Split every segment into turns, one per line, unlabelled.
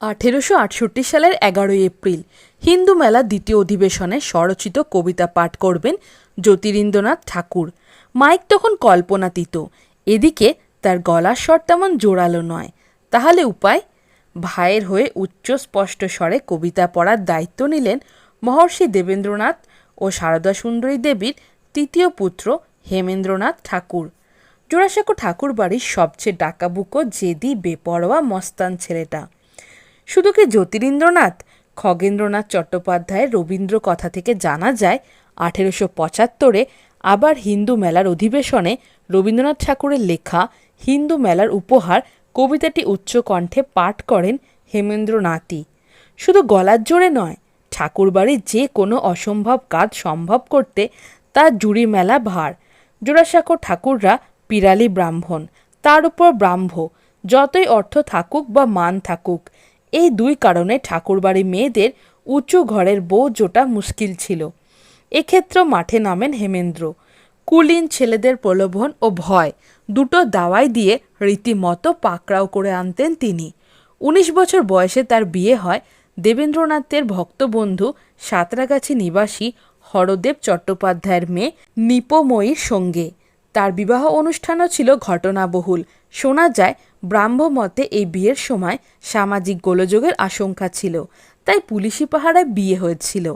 আঠেরোশো আটষট্টি সালের এগারোই এপ্রিল হিন্দু মেলা দ্বিতীয় অধিবেশনে স্বরচিত কবিতা পাঠ করবেন জ্যোতিরিন্দ্রনাথ ঠাকুর। মাইক তখন কল্পনাতীত। এদিকে তার গলার স্বর তেমন জোরালো নয়। তাহলে উপায়? ভাইয়ের হয়ে উচ্চ স্পষ্ট স্বরে কবিতা পড়ার দায়িত্ব নিলেন মহর্ষি দেবেন্দ্রনাথ ও সারদা সুন্দরী দেবীর তৃতীয় পুত্র হেমেন্দ্রনাথ ঠাকুর। জোড়াসাঁকো ঠাকুর বাড়ির সবচেয়ে ডাকাবুকো, জেদি, বেপরোয়া, মস্তান ছেলেটা। শুধু কি জ্যোতিরিন্দ্রনাথ? খগেন্দ্রনাথ চট্টোপাধ্যায়ের রবীন্দ্র কথা থেকে জানা যায়, আঠেরোশো পঁচাত্তরে আবার হিন্দু মেলার অধিবেশনে রবীন্দ্রনাথ ঠাকুরের লেখা হিন্দু মেলার উপহার কবিতাটি উচ্চকণ্ঠে পাঠ করেন হেমেন্দ্রনাথই। শুধু গলার জোরে নয়, ঠাকুরবাড়ির যে কোনো অসম্ভব কাজ সম্ভব করতে তার জুড়ি মেলা ভার। জোড়াসাঁকো ঠাকুররা পিরালি ব্রাহ্মণ, তার উপর ব্রাহ্ম, যতই অর্থ থাকুক বা মান থাকুক এই দুই কারণে ঠাকুরবাড়ি মেয়েদের উঁচু ঘরের বউ জোটা মুশকিল ছিল। এক্ষেত্রে মাঠে নামেন হেমেন্দ্র। কুলীন ছেলেদের প্রলোভন ও ভয় দুটো দাওয়াই দিয়ে রীতিমতো পাকড়াও করে আনতেন তিনি। উনিশ বছর বয়সে তার বিয়ে হয় দেবেন্দ্রনাথের ভক্তবন্ধু সাঁতরাগাছি নিবাসী হরদেব চট্টোপাধ্যায়ের মেয়ে নিপময়ীর সঙ্গে। তার বিবাহ অনুষ্ঠানও ছিল ঘটনাবহুল। শোনা যায় ব্রাহ্মমতে এই বিয়ের সময় সামাজিক গোলযোগের আশঙ্কা ছিল, তাই পুলিশি পাহারায় বিয়ে হয়েছিল।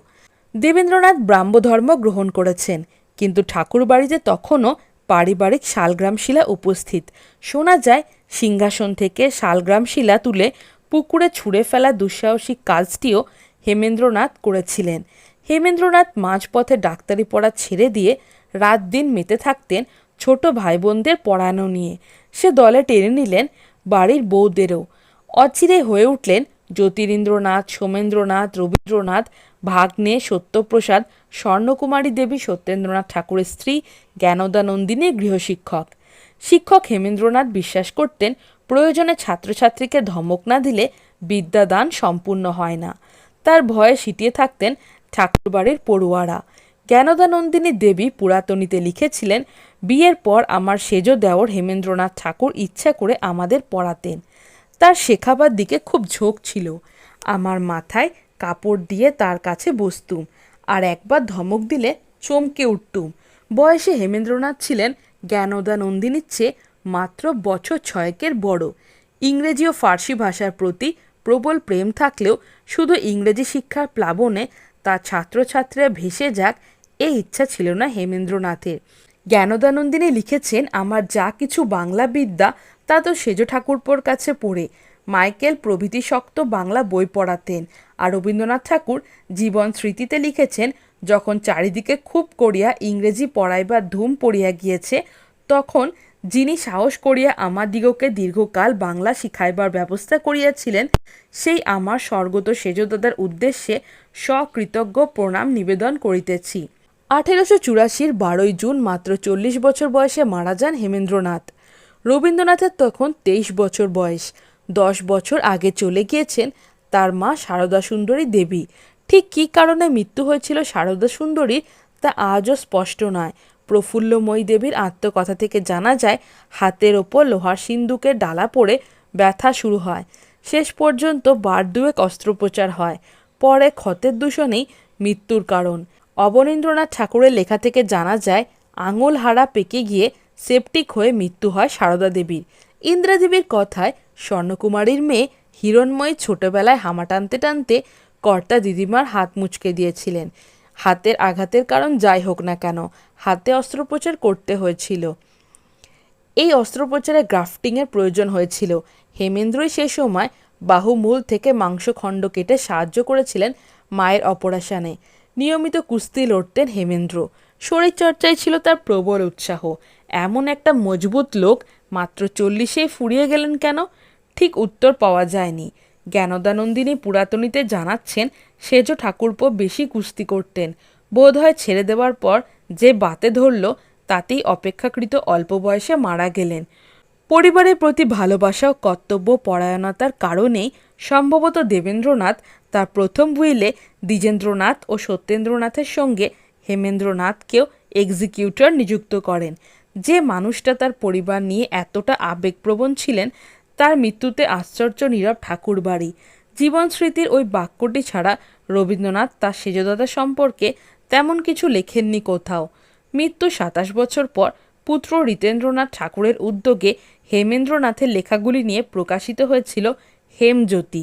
দেবেন্দ্রনাথ ব্রাহ্মধর্ম গ্রহণ করেছেন, কিন্তু ঠাকুরবাড়িতে তখনও পারিবারিক শালগ্রাম শিলা উপস্থিত। শোনা যায়, সিংহাসন থেকে শালগ্রাম শিলা তুলে পুকুরে ছুঁড়ে ফেলা দুঃসাহসিক কাজটিও হেমেন্দ্রনাথ করেছিলেন। হেমেন্দ্রনাথ মাঝপথে ডাক্তারি পড়া ছেড়ে দিয়ে রাত দিন মেতে থাকতেন ছোট ভাই বোনদের পড়ানো নিয়ে। সে দলে টেনে নিলেন বাড়ির বউদেরও। অচিরে হয়ে উঠলেন জ্যোতিরিন্দ্রনাথ সোমেন্দ্রনাথ, রবীন্দ্রনাথ, ভাগ্নে, সত্যপ্রসাদ, স্বর্ণকুমারী দেবী, সত্যেন্দ্রনাথ ঠাকুরের স্ত্রী জ্ঞানদানন্দিনীর গৃহশিক্ষক। শিক্ষক হেমেন্দ্রনাথ বিশ্বাস করতেন প্রয়োজনে ছাত্রছাত্রীকে ধমক না দিলে বিদ্যাদান সম্পূর্ণ হয় না। তার ভয়ে সিটিয়ে থাকতেন ঠাকুরবাড়ির পড়ুয়ারা। জ্ঞানদানন্দিনী দেবী পুরাতনীতে লিখেছিলেন, বিয়ের পর আমার সেজ দেওর হেমেন্দ্রনাথ ঠাকুর ইচ্ছা করে আমাদের পড়াতেন তার শেখাবার দিকে খুব ঝোঁক ছিল। আমার মাথায় কাপড় দিয়ে তার কাছে বসতুম আর একবার ধমক দিলে চমকে উঠতুম। বয়সে হেমেন্দ্রনাথ ছিলেন জ্ঞানদা নন্দিনীর চেয়ে মাত্র বছর ছয়েকের বড়। ইংরেজি ও ফার্সি ভাষার প্রতি প্রবল প্রেম থাকলেও শুধু ইংরেজি শিক্ষার প্লাবনে তার ছাত্রছাত্রীরা ভেসে যাক এই ইচ্ছা ছিল না হেমেন্দ্রনাথের। জ্ঞানদানন্দিনী লিখেছেন, আমার যা কিছু বাংলা বিদ্যা, তা তো সেজ ঠাকুরপোর কাছে পড়ে। মাইকেল প্রভৃতি শক্ত বাংলা বই পড়াতেন। আর রবীন্দ্রনাথ ঠাকুর জীবন স্মৃতিতে লিখেছেন, যখন চারিদিকে খুব করিয়া ইংরেজি পড়াইবার ধুম পড়িয়া গিয়েছে, তখন যিনি সাহস করিয়া আমার দিগকে দীর্ঘকাল বাংলা শিখাইবার ব্যবস্থা করিয়াছিলেন, সেই আমার স্বর্গত সেজদাদার উদ্দেশ্যে সকৃতজ্ঞ প্রণাম নিবেদন করিতেছি। আঠেরোশো চুরাশির বারোই জুন মাত্র চল্লিশ বছর বয়সে মারা যান হেমেন্দ্রনাথ। রবীন্দ্রনাথের তখন তেইশ বছর বয়স। দশ বছর আগে চলে গিয়েছেন তার মা সারদা সুন্দরী দেবী। ঠিক কী কারণে মৃত্যু হয়েছিল সারদা সুন্দরী তা আজও স্পষ্ট নয়। প্রফুল্লময়ী দেবীর আত্মকথা থেকে জানা যায়, হাতের ওপর লোহার সিন্দুকের ডালা পড়ে ব্যথা শুরু হয়। শেষ পর্যন্ত বার দুয়েক অস্ত্রোপচার হয়। পরে ক্ষতের দূষণেই মৃত্যুর কারণ। অবনীন্দ্রনাথ ঠাকুরের লেখা থেকে জানা যায় আঙুল হাড়া পেকে গিয়ে সেপটিক হয়ে মৃত্যু হয় সারদা দেবীর। ইন্দ্রা দেবীর কথায় স্বর্ণকুমারীর মেয়ে হিরণময়ী ছোটবেলায় হামা টানতে টানতে কর্তা দিদিমার হাত মুচকে দিয়েছিলেন। হাতের আঘাতের কারণ যাই হোক না কেন, হাতে অস্ত্রোপচার করতে হয়েছিল। এই অস্ত্রোপচারে গ্রাফটিংয়ের প্রয়োজন হয়েছিল। হেমেন্দ্রই সে সময় বাহুমূল থেকে মাংসখণ্ড কেটে সাহায্য করেছিলেন মায়ের অপারেশনে। নিয়মিত কুস্তি লড়তেন হেমেন্দ্র। শরীরচর্চায় ছিল তার প্রবল উৎসাহ। এমন একটা মজবুত লোক মাত্র চল্লিশেই ফুরিয়ে গেলেন কেন? ঠিক উত্তর পাওয়া যায়নি। জ্ঞানদানন্দিনী পুরাতনীতে জানাচ্ছেন, সেজ ঠাকুরপো বেশি কুস্তি করতেন। বোধহয় ছেড়ে দেওয়ার পর যে বাতে ধরল, তাতেই অপেক্ষাকৃত অল্প বয়সে মারা গেলেন। পরিবারের প্রতি ভালোবাসা ও কর্তব্য পরায়ণতার কারণেই সম্ভবত দেবেন্দ্রনাথ তার প্রথম উইলে দ্বিজেন্দ্রনাথ ও সত্যেন্দ্রনাথের সঙ্গে হেমেন্দ্রনাথকেও এক্সিকিউটর নিযুক্ত করেন। যে মানুষটা তার পরিবার নিয়ে এতটা আবেগপ্রবণ ছিলেন, তার মৃত্যুতে আশ্চর্য নীরব ঠাকুরবাড়ি জীবন স্মৃতির ওই বাক্যটি ছাড়া রবীন্দ্রনাথ তার সেজদাদা সম্পর্কে তেমন কিছু লেখেননি কোথাও। মৃত্যু সাতাশ বছর পর পুত্র রীতেন্দ্রনাথ ঠাকুরের উদ্যোগে হেমেন্দ্রনাথের লেখাগুলি নিয়ে প্রকাশিত হয়েছিল হেমজ্যোতি।